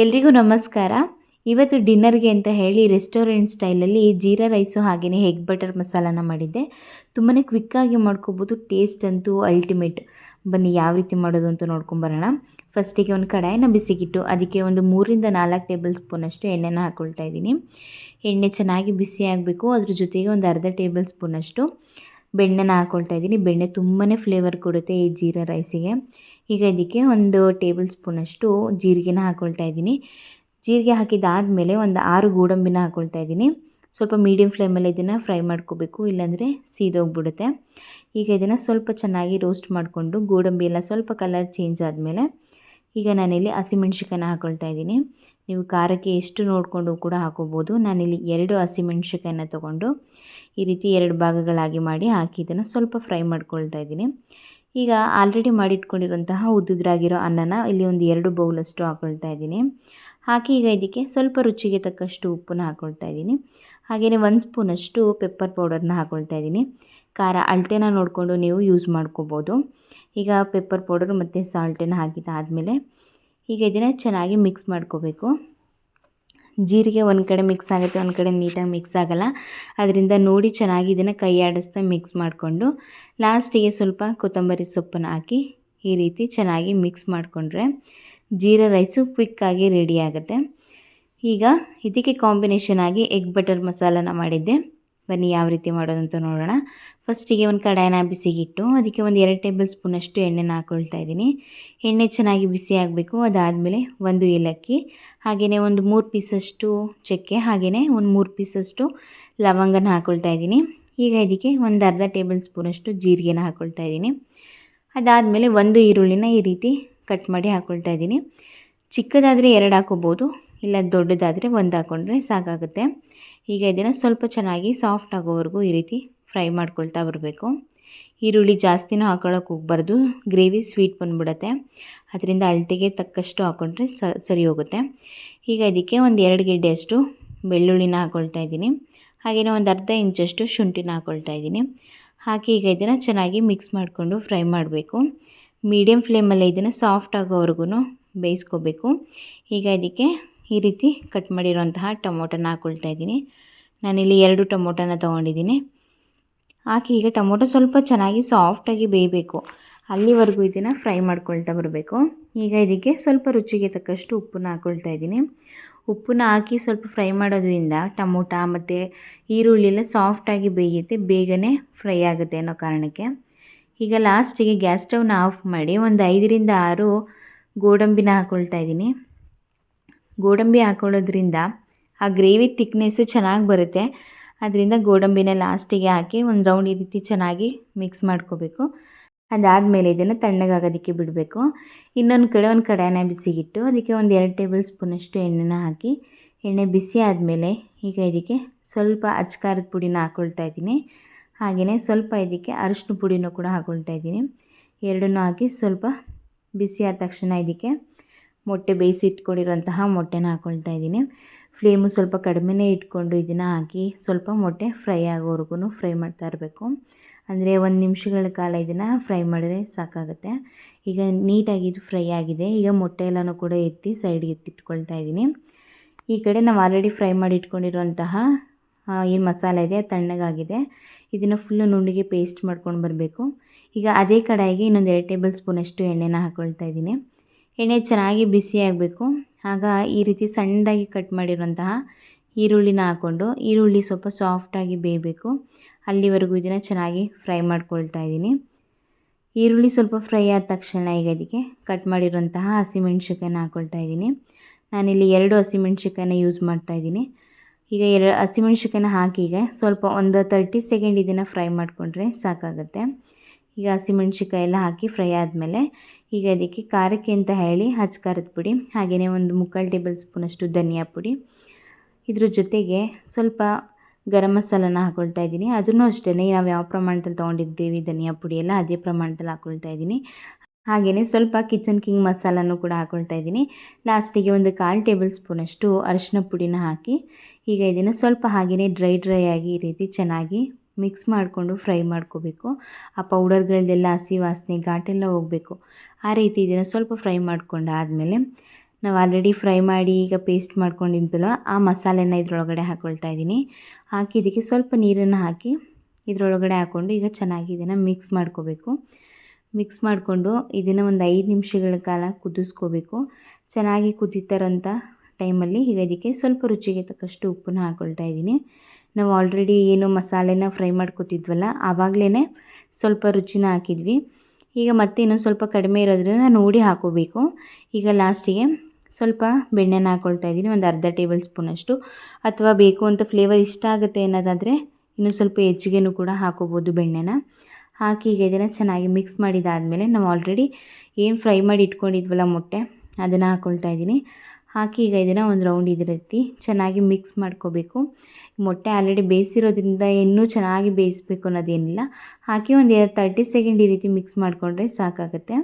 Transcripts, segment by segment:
ಎಲ್ರಿಗೂ ನಮಸ್ಕಾರ. ಇವತ್ತು ಡಿನ್ನರ್ಗೆ ಅಂತ ಹೇಳಿ ರೆಸ್ಟೋರೆಂಟ್ ಸ್ಟೈಲಲ್ಲಿ ಜೀರಾ ರೈಸು ಹಾಗೆಯೇ ಹೆಗ್ ಬಟರ್ ಮಸಾಲಾನ ಮಾಡಿದ್ದೆ. ತುಂಬಾ ಕ್ವಿಕ್ಕಾಗಿ ಮಾಡ್ಕೋಬೋದು ಟೇಸ್ಟ್ ಅಂತೂ ಅಲ್ಟಿಮೇಟ್ ಬನ್ನಿ ಯಾವ ರೀತಿ ಮಾಡೋದು ಅಂತ ನೋಡ್ಕೊಂಬರೋಣ ಫಸ್ಟಿಗೆ ಒಂದು ಕಡಾಯಿನ ಬಿಸಿಗಿಟ್ಟು, ಅದಕ್ಕೆ ಒಂದು ಮೂರಿಂದ ನಾಲ್ಕು ಟೇಬಲ್ ಸ್ಪೂನಷ್ಟು ಎಣ್ಣೆನ ಹಾಕ್ಕೊಳ್ತಾ ಇದ್ದೀನಿ. ಎಣ್ಣೆ ಚೆನ್ನಾಗಿ ಬಿಸಿ ಆಗಬೇಕು, ಅದ್ರ ಜೊತೆಗೆ ಒಂದು ಅರ್ಧ ಟೇಬಲ್ ಸ್ಪೂನಷ್ಟು ಬೆಣ್ಣೆನ ಹಾಕ್ಕೊಳ್ತಾ ಇದ್ದೀನಿ. ಬೆಣ್ಣೆ ತುಂಬಾ ಫ್ಲೇವರ್ ಕೊಡುತ್ತೆ ಈ ಜೀರಾ ರೈಸಿಗೆ ಈಗ ಇದಕ್ಕೆ ಒಂದು ಟೇಬಲ್ ಸ್ಪೂನಷ್ಟು ಜೀರಿಗೆನ ಹಾಕ್ಕೊಳ್ತಾ ಇದ್ದೀನಿ. ಜೀರಿಗೆ ಹಾಕಿದ್ದಾದಮೇಲೆ ಒಂದು ಆರು ಗೋಡಂಬಿನ ಹಾಕ್ಕೊಳ್ತಾ ಇದ್ದೀನಿ. ಸ್ವಲ್ಪ ಮೀಡಿಯಮ್ ಫ್ಲೇಮಲ್ಲಿ ಇದನ್ನು ಫ್ರೈ ಮಾಡ್ಕೋಬೇಕು. ಇಲ್ಲಾಂದರೆ ಸೀದೋಗ್ಬಿಡುತ್ತೆ. ಈಗ ಇದನ್ನು ಸ್ವಲ್ಪ ಚೆನ್ನಾಗಿ ರೋಸ್ಟ್ ಮಾಡಿಕೊಂಡು ಗೋಡಂಬಿ ಎಲ್ಲ ಸ್ವಲ್ಪ ಕಲರ್ ಚೇಂಜ್ ಆದಮೇಲೆ ಈಗ ನಾನಿಲ್ಲಿ ಹಸಿಮೆಣ್ಸಿಕಾಯನ್ನ ಹಾಕ್ಕೊಳ್ತಾ ಇದ್ದೀನಿ. ನೀವು ಖಾರಕ್ಕೆ ಎಷ್ಟು ನೋಡಿಕೊಂಡು ಕೂಡ ಹಾಕೋಬೋದು. ನಾನಿಲ್ಲಿ ಎರಡು ಹಸಿಮೆಣ್ಸಿಕಾಯನ್ನ ತೊಗೊಂಡು ಈ ರೀತಿ ಎರಡು ಭಾಗಗಳಾಗಿ ಮಾಡಿ ಹಾಕಿ ಇದನ್ನು ಸ್ವಲ್ಪ ಫ್ರೈ ಮಾಡ್ಕೊಳ್ತಾ ಇದ್ದೀನಿ. ಈಗ ಆಲ್ರೆಡಿ ಮಾಡಿಟ್ಕೊಂಡಿರುವಂತಹ ಉದ್ದುದ್ರಾಗಿರೋ ಅನ್ನನ ಇಲ್ಲಿ ಒಂದು ಎರಡು ಬೌಲಷ್ಟು ಹಾಕ್ಕೊಳ್ತಾ ಇದ್ದೀನಿ. ಹಾಕಿ ಈಗ ಇದಕ್ಕೆ ಸ್ವಲ್ಪ ರುಚಿಗೆ ತಕ್ಕಷ್ಟು ಉಪ್ಪನ್ನ ಹಾಕ್ಕೊಳ್ತಾ ಇದ್ದೀನಿ. ಹಾಗೆಯೇ ಒಂದು ಸ್ಪೂನಷ್ಟು ಪೆಪ್ಪರ್ ಪೌಡರ್ನ ಹಾಕ್ಕೊಳ್ತಾ ಇದ್ದೀನಿ. ಖಾರ ಅಳತೆನ ನೋಡಿಕೊಂಡು ನೀವು ಯೂಸ್ ಮಾಡ್ಕೋಬೋದು. ಈಗ ಪೆಪ್ಪರ್ ಪೌಡರ್ ಮತ್ತು ಸಾಲ್ಟನ್ನು ಹಾಕಿದ್ದಾದಮೇಲೆ ಈಗ ಇದನ್ನು ಚೆನ್ನಾಗಿ ಮಿಕ್ಸ್ ಮಾಡ್ಕೋಬೇಕು. ಜೀರಿಗೆ ಒಂದು ಕಡೆ ಮಿಕ್ಸ್ ಆಗುತ್ತೆ, ಒಂದು ಕಡೆ ನೀಟಾಗಿ ಮಿಕ್ಸ್ ಆಗೋಲ್ಲ. ಅದರಿಂದ ನೋಡಿ ಚೆನ್ನಾಗಿ ಇದನ್ನು ಕೈ ಆಡಿಸ್ತಾ ಮಿಕ್ಸ್ ಮಾಡಿಕೊಂಡು ಲಾಸ್ಟಿಗೆ ಸ್ವಲ್ಪ ಕೊತ್ತಂಬರಿ ಸೊಪ್ಪನ್ನು ಹಾಕಿ ಈ ರೀತಿ ಚೆನ್ನಾಗಿ ಮಿಕ್ಸ್ ಮಾಡಿಕೊಂಡ್ರೆ ಜೀರಾ ರೈಸು ಕ್ವಿಕ್ಕಾಗಿ ರೆಡಿ ಆಗುತ್ತೆ. ಈಗ ಇದಕ್ಕೆ ಕಾಂಬಿನೇಷನ್ ಆಗಿ ಎಗ್ ಬಟರ್ ಮಸಾಲನ ಮಾಡಿದ್ದೆ. ಬನ್ನಿ ಯಾವ ರೀತಿ ಮಾಡೋದಂತ ನೋಡೋಣ. ಫಸ್ಟಿಗೆ ಒಂದು ಕಡಾಯಿನ ಬಿಸಿಗಿಟ್ಟು, ಅದಕ್ಕೆ ಒಂದು ಎರಡು ಟೇಬಲ್ ಸ್ಪೂನಷ್ಟು ಎಣ್ಣೆನ ಹಾಕ್ಕೊಳ್ತಾ ಇದ್ದೀನಿ. ಎಣ್ಣೆ ಚೆನ್ನಾಗಿ ಬಿಸಿ ಆಗಬೇಕು, ಅದಾದಮೇಲೆ ಒಂದು ಏಲಕ್ಕಿ ಹಾಗೆಯೇ ಒಂದು ಮೂರು ಪೀಸಷ್ಟು ಚಕ್ಕೆ ಹಾಗೆಯೇ ಒಂದು ಮೂರು ಪೀಸಷ್ಟು ಲವಂಗನ ಹಾಕ್ಕೊಳ್ತಾ ಇದ್ದೀನಿ. ಈಗ ಇದಕ್ಕೆ ಒಂದು ಅರ್ಧ ಟೇಬಲ್ ಸ್ಪೂನಷ್ಟು ಜೀರಿಗೆನ ಹಾಕ್ಕೊಳ್ತಾ ಇದ್ದೀನಿ. ಅದಾದಮೇಲೆ ಒಂದು ಈರುಳ್ಳಿನ ಈ ರೀತಿ ಕಟ್ ಮಾಡಿ ಹಾಕ್ಕೊಳ್ತಾ ಇದ್ದೀನಿ. ಚಿಕ್ಕದಾದರೆ ಎರಡು ಹಾಕೋಬೋದು ಇಲ್ಲ ದೊಡ್ಡದಾದರೆ ಒಂದು ಹಾಕ್ಕೊಂಡ್ರೆ ಸಾಕಾಗುತ್ತೆ. ಈಗ ಇದನ್ನು ಸ್ವಲ್ಪ ಚೆನ್ನಾಗಿ ಸಾಫ್ಟ್ ಆಗೋವರೆಗೂ ಈ ರೀತಿ ಫ್ರೈ ಮಾಡ್ಕೊಳ್ತಾ ಬರಬೇಕು. ಈರುಳ್ಳಿ ಜಾಸ್ತಿನೂ ಹಾಕೊಳ್ಳೋಕೆ ಹೋಗ್ಬಾರ್ದು. ಗ್ರೇವಿ ಸ್ವೀಟ್ ಬಂದ್ಬಿಡುತ್ತೆ. ಅದರಿಂದ ಅಳತೆಗೆ ತಕ್ಕಷ್ಟು ಹಾಕ್ಕೊಂಡ್ರೆ ಸರಿ ಹೋಗುತ್ತೆ. ಈಗ ಇದಕ್ಕೆ ಒಂದು ಎರಡು ಗೆಡ್ಡೆಯಷ್ಟು ಬೆಳ್ಳುಳ್ಳಿನ ಹಾಕ್ಕೊಳ್ತಾ ಇದ್ದೀನಿ. ಹಾಗೆಯೇ ಒಂದು ಅರ್ಧ ಇಂಚಷ್ಟು ಶುಂಠಿನ ಹಾಕ್ಕೊಳ್ತಾ ಇದ್ದೀನಿ. ಹಾಕಿ ಈಗ ಇದನ್ನು ಚೆನ್ನಾಗಿ ಮಿಕ್ಸ್ ಮಾಡಿಕೊಂಡು ಫ್ರೈ ಮಾಡಬೇಕು. ಮೀಡಿಯಮ್ ಫ್ಲೇಮಲ್ಲಿ ಇದನ್ನು ಸಾಫ್ಟ್ ಆಗೋವರೆಗೂ ಬೇಯಿಸ್ಕೋಬೇಕು. ಈಗ ಇದಕ್ಕೆ ಈ ರೀತಿ ಕಟ್ ಮಾಡಿರುವಂತಹ ಟೊಮೊಟೊನ ಹಾಕೊಳ್ತಾ ಇದ್ದೀನಿ. ನಾನಿಲ್ಲಿ ಎರಡು ಟೊಮೊಟೊನ ತೊಗೊಂಡಿದ್ದೀನಿ. ಹಾಕಿ ಈಗ ಟೊಮೊಟೊ ಸ್ವಲ್ಪ ಚೆನ್ನಾಗಿ ಸಾಫ್ಟಾಗಿ ಬೇಯಬೇಕು. ಅಲ್ಲಿವರೆಗೂ ಇದನ್ನು ಫ್ರೈ ಮಾಡ್ಕೊಳ್ತಾ ಬರಬೇಕು. ಈಗ ಇದಕ್ಕೆ ಸ್ವಲ್ಪ ರುಚಿಗೆ ತಕ್ಕಷ್ಟು ಉಪ್ಪನ್ನ ಹಾಕ್ಕೊಳ್ತಾ ಇದ್ದೀನಿ. ಉಪ್ಪನ್ನ ಹಾಕಿ ಸ್ವಲ್ಪ ಫ್ರೈ ಮಾಡೋದ್ರಿಂದ ಟೊಮೊಟೊ ಮತ್ತು ಈರುಳ್ಳಿ ಎಲ್ಲ ಸಾಫ್ಟಾಗಿ ಬೇಯುತ್ತೆ, ಬೇಗನೆ ಫ್ರೈ ಆಗುತ್ತೆ ಅನ್ನೋ ಕಾರಣಕ್ಕೆ. ಈಗ ಲಾಸ್ಟಿಗೆ ಗ್ಯಾಸ್ ಸ್ಟವ್ನ ಆಫ್ ಮಾಡಿ ಒಂದು ಐದರಿಂದ ಆರು ಗೋಡಂಬಿನ ಹಾಕ್ಕೊಳ್ತಾ ಇದ್ದೀನಿ. ಗೋಡಂಬಿ ಹಾಕೊಳ್ಳೋದ್ರಿಂದ ಆ ಗ್ರೇವಿ ತಿಕ್ನೆಸ್ಸು ಚೆನ್ನಾಗಿ ಬರುತ್ತೆ. ಅದರಿಂದ ಗೋಡಂಬಿನ ಲಾಸ್ಟಿಗೆ ಹಾಕಿ ಒಂದು ರೌಂಡ್ ಈ ರೀತಿ ಚೆನ್ನಾಗಿ ಮಿಕ್ಸ್ ಮಾಡ್ಕೋಬೇಕು. ಅದಾದಮೇಲೆ ಇದನ್ನು ತಣ್ಣಗಾಗೋದಕ್ಕೆ ಬಿಡಬೇಕು. ಇನ್ನೊಂದು ಕಡೆ ಒಂದು ಕಡಾಯಿನ ಬಿಸಿಗಿಟ್ಟು ಅದಕ್ಕೆ ಒಂದು ಎರಡು ಟೇಬಲ್ ಸ್ಪೂನಷ್ಟು ಎಣ್ಣೆನ ಹಾಕಿ ಎಣ್ಣೆ ಬಿಸಿ ಆದಮೇಲೆ ಈಗ ಇದಕ್ಕೆ ಸ್ವಲ್ಪ ಅಚ್ಕಾರದ ಪುಡಿನ ಹಾಕ್ಕೊಳ್ತಾ ಇದ್ದೀನಿ. ಹಾಗೆಯೇ ಸ್ವಲ್ಪ ಇದಕ್ಕೆ ಅರಿಶಿನ ಪುಡಿನೂ ಕೂಡ ಹಾಕ್ಕೊಳ್ತಾ ಇದ್ದೀನಿ. ಎರಡನ್ನೂ ಹಾಕಿ ಸ್ವಲ್ಪ ಬಿಸಿ ಆದ ತಕ್ಷಣ ಇದಕ್ಕೆ ಮೊಟ್ಟೆ ಬೇಯಿಸಿ ಇಟ್ಕೊಂಡಿರುವಂತಹ ಮೊಟ್ಟೆನ ಹಾಕ್ಕೊಳ್ತಾ ಇದ್ದೀನಿ. ಫ್ಲೇಮು ಸ್ವಲ್ಪ ಕಡಿಮೆನೇ ಇಟ್ಕೊಂಡು ಇದನ್ನು ಹಾಕಿ ಸ್ವಲ್ಪ ಮೊಟ್ಟೆ ಫ್ರೈ ಆಗೋವರೆಗೂ ಫ್ರೈ ಮಾಡ್ತಾ ಇರಬೇಕು. ಅಂದರೆ ಒಂದು ನಿಮಿಷಗಳ ಕಾಲ ಇದನ್ನು ಫ್ರೈ ಮಾಡಿದ್ರೆ ಸಾಕಾಗುತ್ತೆ. ಈಗ ನೀಟಾಗಿ ಫ್ರೈ ಆಗಿದೆ. ಈಗ ಮೊಟ್ಟೆ ಎಲ್ಲನೂ ಕೂಡ ಎತ್ತಿ ಸೈಡ್ಗೆ ಎತ್ತಿಟ್ಕೊಳ್ತಾ ಇದ್ದೀನಿ. ಈ ಕಡೆ ನಾವು ಆಲ್ರೆಡಿ ಫ್ರೈ ಮಾಡಿ ಇಟ್ಕೊಂಡಿರುವಂತಹ ಏನು ಮಸಾಲೆ ಇದೆ, ತಣ್ಣಗಾಗಿದೆ. ಇದನ್ನು ಫುಲ್ಲು ನುಣ್ಣಗೆ ಪೇಸ್ಟ್ ಮಾಡ್ಕೊಂಡು ಬರಬೇಕು. ಈಗ ಅದೇ ಕಡಾಯಿಗೆ ಇನ್ನೊಂದು ಎರಡು ಟೇಬಲ್ ಸ್ಪೂನಷ್ಟು ಎಣ್ಣೆನ ಹಾಕ್ಕೊಳ್ತಾ ಇದ್ದೀನಿ. ಎಣ್ಣೆ ಚೆನ್ನಾಗಿ ಬಿಸಿ ಆಗಬೇಕು. ಆಗ ಈ ರೀತಿ ಸಣ್ಣದಾಗಿ ಕಟ್ ಮಾಡಿರುವಂತಹ ಈರುಳ್ಳಿನ ಹಾಕ್ಕೊಂಡು ಈರುಳ್ಳಿ ಸ್ವಲ್ಪ ಸಾಫ್ಟಾಗಿ ಬೇಯಬೇಕು. ಅಲ್ಲಿವರೆಗೂ ಇದನ್ನು ಚೆನ್ನಾಗಿ ಫ್ರೈ ಮಾಡ್ಕೊಳ್ತಾ ಇದ್ದೀನಿ. ಈರುಳ್ಳಿ ಸ್ವಲ್ಪ ಫ್ರೈ ಆದ ತಕ್ಷಣ ಈಗ ಅದಕ್ಕೆ ಕಟ್ ಮಾಡಿರುವಂತಹ ಹಸಿಮೆಣ್ಸಿಕಾಯನ್ನ ಹಾಕ್ಕೊಳ್ತಾ ಇದ್ದೀನಿ. ನಾನಿಲ್ಲಿ ಎರಡು ಹಸಿಮೆಣ್ಸಿಕಾಯನ್ನ ಯೂಸ್ ಮಾಡ್ತಾ ಇದ್ದೀನಿ. ಈಗ ಎರಡು ಹಸಿಮೆಣ್ಸಿಕಾಯನ್ನ ಹಾಕಿ ಈಗ ಸ್ವಲ್ಪ ಒಂದು ತರ್ಟಿ ಸೆಕೆಂಡ್ ಇದನ್ನು ಫ್ರೈ ಮಾಡಿಕೊಂಡ್ರೆ ಸಾಕಾಗುತ್ತೆ. ಈಗ ಹಸಿಮೆಣ್ಸಿಕಾಯಿ ಎಲ್ಲ ಹಾಕಿ ಫ್ರೈ ಆದಮೇಲೆ ಈಗ ಅದಕ್ಕೆ ಖಾರಕ್ಕೆ ಅಂತ ಹೇಳಿ ಹಚ್ ಖಾರದ ಪುಡಿ, ಹಾಗೆಯೇ ಒಂದು ಮುಕ್ಕಾಲು ಟೇಬಲ್ ಸ್ಪೂನಷ್ಟು ಧನಿಯಾ ಪುಡಿ. ಇದ್ರ ಜೊತೆಗೆ ಸ್ವಲ್ಪ ಗರಂ ಮಸಾಲನ ಹಾಕ್ಕೊಳ್ತಾ ಇದ್ದೀನಿ. ಅದನ್ನು ಅಷ್ಟೇ ನಾವು ಯಾವ ಪ್ರಮಾಣದಲ್ಲಿ ತೊಗೊಂಡಿರ್ತೀವಿ ಧನಿಯಾ ಪುಡಿ ಎಲ್ಲ ಅದೇ ಪ್ರಮಾಣದಲ್ಲಿ ಹಾಕ್ಕೊಳ್ತಾ ಇದ್ದೀನಿ. ಹಾಗೆಯೇ ಸ್ವಲ್ಪ ಕಿಚನ್ ಕಿಂಗ್ ಮಸಾಲನೂ ಕೂಡ ಹಾಕ್ಕೊಳ್ತಾ ಇದ್ದೀನಿ. ಲಾಸ್ಟಿಗೆ ಒಂದು ಕಾಲು ಟೇಬಲ್ ಸ್ಪೂನಷ್ಟು ಅರಿಶಿನ ಪುಡಿನ ಹಾಕಿ, ಈಗ ಇದನ್ನು ಸ್ವಲ್ಪ ಹಾಗೆಯೇ ಡ್ರೈ ಡ್ರೈ ಆಗಿ ಈ ರೀತಿ ಚೆನ್ನಾಗಿ ಮಿಕ್ಸ್ ಮಾಡಿಕೊಂಡು ಫ್ರೈ ಮಾಡ್ಕೋಬೇಕು. ಆ ಪೌಡರ್ಗಳದ್ದೆಲ್ಲ ಹಸಿ ವಾಸನೆ ಘಾಟೆಲ್ಲ ಹೋಗಬೇಕು. ಆ ರೀತಿ ಇದನ್ನು ಸ್ವಲ್ಪ ಫ್ರೈ ಮಾಡ್ಕೊಂಡು ಆದಮೇಲೆ ನಾವು ಆಲ್ರೆಡಿ ಫ್ರೈ ಮಾಡಿ ಈಗ ಪೇಸ್ಟ್ ಮಾಡ್ಕೊಂಡಿದ್ದಲ್ಲ ಆ ಮಸಾಲೆನ ಇದರೊಳಗಡೆ ಹಾಕ್ಕೊಳ್ತಾ ಇದ್ದೀನಿ. ಹಾಕಿ ಇದಕ್ಕೆ ಸ್ವಲ್ಪ ನೀರನ್ನು ಹಾಕಿ ಇದರೊಳಗಡೆ ಹಾಕ್ಕೊಂಡು ಈಗ ಚೆನ್ನಾಗಿ ಇದನ್ನು ಮಿಕ್ಸ್ ಮಾಡ್ಕೋಬೇಕು. ಮಿಕ್ಸ್ ಮಾಡಿಕೊಂಡು ಇದನ್ನು ಒಂದು ಐದು ನಿಮಿಷಗಳ ಕಾಲ ಕುದಿಸ್ಕೋಬೇಕು. ಚೆನ್ನಾಗಿ ಕುದೀತಾರಂಥ ಟೈಮಲ್ಲಿ ಈಗ ಇದಕ್ಕೆ ಸ್ವಲ್ಪ ರುಚಿಗೆ ತಕ್ಕಷ್ಟು ಉಪ್ಪನ್ನು ಹಾಕ್ಕೊಳ್ತಾ ಇದ್ದೀನಿ. ನಾವು ಆಲ್ರೆಡಿ ಏನು ಮಸಾಲೆನ ಫ್ರೈ ಮಾಡ್ಕೊತಿದ್ವಲ್ಲ ಆವಾಗಲೇ ಸ್ವಲ್ಪ ರುಚಿನ ಹಾಕಿದ್ವಿ. ಈಗ ಮತ್ತೆ ಇನ್ನೊಂದು ಸ್ವಲ್ಪ ಕಡಿಮೆ ಇರೋದ್ರಿಂದ ನೋಡಿ ಹಾಕೋಬೇಕು. ಈಗ ಲಾಸ್ಟಿಗೆ ಸ್ವಲ್ಪ ಬೆಣ್ಣೆನ ಹಾಕ್ಕೊಳ್ತಾ ಇದ್ದೀನಿ, ಒಂದು ಅರ್ಧ ಟೇಬಲ್ ಸ್ಪೂನಷ್ಟು ಅಥವಾ ಬೇಕು ಅಂತ ಫ್ಲೇವರ್ ಇಷ್ಟ ಆಗುತ್ತೆ ಅನ್ನೋದಾದರೆ ಇನ್ನೂ ಸ್ವಲ್ಪ ಹೆಚ್ಚಿಗೆನೂ ಕೂಡ ಹಾಕೋಬೋದು ಬೆಣ್ಣೆನ. ಹಾಕಿ ಈಗ ಇದನ್ನು ಚೆನ್ನಾಗಿ ಮಿಕ್ಸ್ ಮಾಡಿದಾದಮೇಲೆ ನಾವು ಆಲ್ರೆಡಿ ಏನು ಫ್ರೈ ಮಾಡಿ ಇಟ್ಕೊಂಡಿದ್ವಲ್ಲ ಮೊಟ್ಟೆ, ಅದನ್ನು ಹಾಕ್ಕೊಳ್ತಾ ಇದ್ದೀನಿ. ಹಾಕಿ ಈಗ ಇದನ್ನು ಒಂದು ರೌಂಡ್ ಇದೇ ರೀತಿ ಚೆನ್ನಾಗಿ ಮಿಕ್ಸ್ ಮಾಡ್ಕೋಬೇಕು. ಮೊಟ್ಟೆ ಆಲ್ರೆಡಿ ಬೇಯಿಸಿರೋದ್ರಿಂದ ಇನ್ನೂ ಚೆನ್ನಾಗಿ ಬೇಯಿಸ್ಬೇಕು ಅನ್ನೋದೇನಿಲ್ಲ. ಹಾಕಿ ಒಂದು ಎರಡು ತರ್ಟಿ ಸೆಕೆಂಡ್ ಈ ರೀತಿ ಮಿಕ್ಸ್ ಮಾಡಿಕೊಂಡ್ರೆ ಸಾಕಾಗುತ್ತೆ.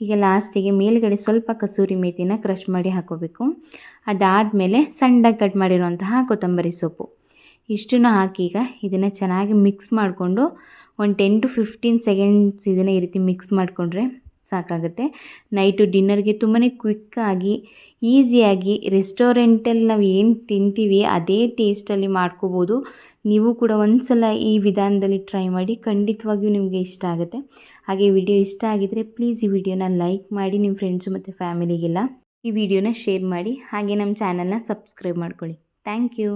ಈಗ ಲಾಸ್ಟಿಗೆ ಮೇಲುಗಡೆ ಸ್ವಲ್ಪ ಕಸೂರಿ ಮೇಥಿನ ಕ್ರಷ್ ಮಾಡಿ ಹಾಕೋಬೇಕು. ಅದಾದಮೇಲೆ ಸಣ್ಣದಾಗಿ ಕಟ್ ಮಾಡಿರುವಂತಹ ಕೊತ್ತಂಬರಿ ಸೊಪ್ಪು. ಇಷ್ಟನ್ನು ಹಾಕಿ ಈಗ ಇದನ್ನು ಚೆನ್ನಾಗಿ ಮಿಕ್ಸ್ ಮಾಡಿಕೊಂಡು ಒಂದು ಟೆನ್ ಟು ಫಿಫ್ಟೀನ್ ಸೆಕೆಂಡ್ಸ್ ಇದನ್ನು ಈ ರೀತಿ ಮಿಕ್ಸ್ ಮಾಡಿಕೊಂಡ್ರೆ ಸಾಕಾಗುತ್ತೆ. ನೈಟು ಡಿನ್ನರ್ಗೆ ತುಂಬಾ ಕ್ವಿಕ್ಕಾಗಿ ಈಸಿಯಾಗಿ ರೆಸ್ಟೋರೆಂಟಲ್ಲಿ ನಾವು ಏನು ತಿಂತೀವಿ ಅದೇ ಟೇಸ್ಟಲ್ಲಿ ಮಾಡ್ಕೋಬೋದು. ನೀವು ಕೂಡ ಒಂದು ಸಲ ಈ ವಿಧಾನದಲ್ಲಿ ಟ್ರೈ ಮಾಡಿ ಖಂಡಿತವಾಗಿಯೂ ನಿಮಗೆ ಇಷ್ಟ ಆಗುತ್ತೆ. ಹಾಗೆ ವಿಡಿಯೋ ಇಷ್ಟ ಆಗಿದರೆ ಪ್ಲೀಸ್ ಈ ವಿಡಿಯೋನ ಲೈಕ್ ಮಾಡಿ ನಿಮ್ಮ ಫ್ರೆಂಡ್ಸು ಮತ್ತು ಫ್ಯಾಮಿಲಿಗೆಲ್ಲ ಈ ವಿಡಿಯೋನ ಶೇರ್ ಮಾಡಿ. ಹಾಗೆ ನಮ್ಮ ಚಾನಲ್ನ ಸಬ್ಸ್ಕ್ರೈಬ್ ಮಾಡ್ಕೊಳ್ಳಿ. Thank you